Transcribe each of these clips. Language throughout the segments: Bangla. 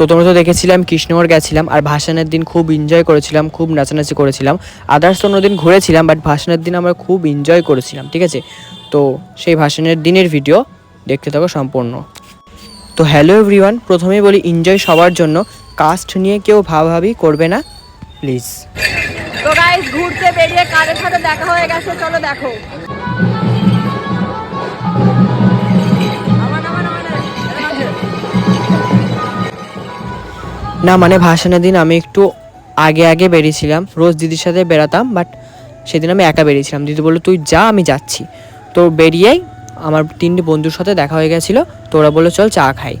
তো তোমরা তো দেখেছিলাম, কৃষ্ণনগর গেছিলাম, আর ভাসানের দিন খুব এনজয় করেছিলাম, খুব নাচানাচি করেছিলাম। আদার্স তো অন্যদিন ঘুরেছিলাম বাট ভাসানের দিন আমরা খুব এনজয় করেছিলাম, ঠিক আছে? তো সেই ভাসানের দিনের ভিডিও দেখতে থাকো সম্পূর্ণ। তো হ্যালো এভরিওয়ান প্রথমেই বলি এনজয় সবার জন্য। কাস্ট নিয়ে কেউ ভাবাভাবি করবে না প্লিজ তো গাইস ঘুরতে বেরিয়ে কাদের সাথে দেখা হয়ে গেছে, চলো দেখো। না মানে ভাসানের দিন আমি একটু আগে আগে বেরিয়েছিলাম। রোজ দিদির সাথে বেরাতাম বাট সেদিন আমি একা বেরিয়েছিলাম। দিদি বলল, তুই যা, আমি যাচ্ছি। তো বেরিয়েই আমার তিনটে বন্ধুর সাথে দেখা হয়ে গেছিল। তো ওরা বলল, চল চা খাই।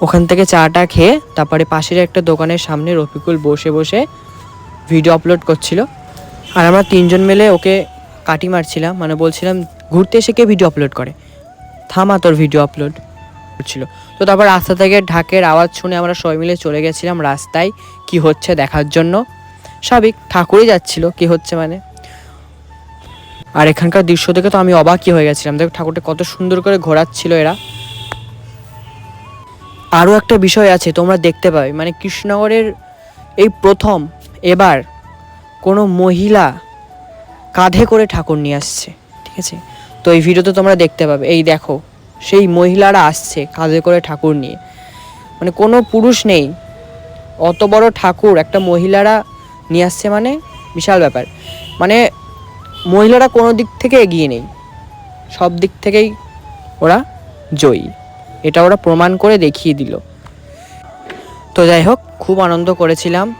ওখান থেকে চাটা খেয়ে তারপরে পাশের একটা দোকানের সামনে রফিকুল বসে বসে ভিডিও আপলোড করছিল। আর আমরা তিনজন মিলে ওকে কাটি মারছিলাম। মানে বলছিলাম, ঘুরতে এসে কে ভিডিও আপলোড করে? থামা, তোর ভিডিও আপলোড করছিল। তো তারপর রাস্তা থেকে ঢাকের আওয়াজ শুনে আমরা সবাই মিলে চলে গেছিলাম রাস্তায়। কি হচ্ছে দেখার জন্য? স্বাভাবিক ঠাকুরই যাচ্ছিল, কি হচ্ছে মানে? আর এখানকার দৃশ্য দেখে তো আমি অবাকই হয়ে গেছিলাম। দেখ ঠাকুরটা কত সুন্দর করে ঘোরাচ্ছিল এরা। আরও একটা বিষয় আছে, তোমরা দেখতে পাবে। মানে কৃষ্ণনগরের এই প্রথম, এবার কোনো মহিলা কাঁধে করে ঠাকুর নিয়ে আসছে, ঠিক আছে? তো এই ভিডিওতে তোমরা দেখতে পাবে। এই দেখো সেই মহিলারা আসছে কাঁধে করে ঠাকুর নিয়ে। মানে কোনো পুরুষ নেই। অত বড় ঠাকুর একটা মহিলারা নিয়ে আসছে মানে বিশাল ব্যাপার। মানে মহিলারা কোনো দিক থেকে এগিয়ে নেই। সব দিক থেকেই ওরা জয়ী। এটা ওরা প্রমাণ করে দেখিয়ে দিল। তো যাই হোক, খুব আনন্দ করেছিলাম।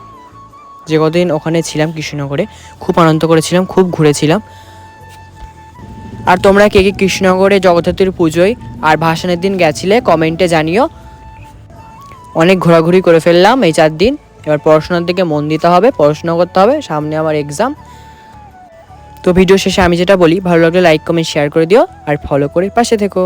যে কদিন ওখানে ছিলাম কৃষ্ণনগরে, খুব আনন্দ করেছিলাম, খুব ঘুরেছিলাম। আর তোমরা কে কে কৃষ্ণনগরে জগদ্ধাত্রীর পুজোয় আর ভাসানের দিন গেছিলে, কমেন্টে জানিও। অনেক ঘোরাঘুরি করে ফেললাম এই চার দিন। এবার পড়াশোনার দিকে মন দিতে হবে, পড়াশোনা করতে হবে, সামনে আমার এক্সাম তো ভিডিও শেষে আমি যেটা বলি, ভালো লাগলে লাইক কমেন্ট শেয়ার করে দিও আর ফলো করে পাশে থেকো।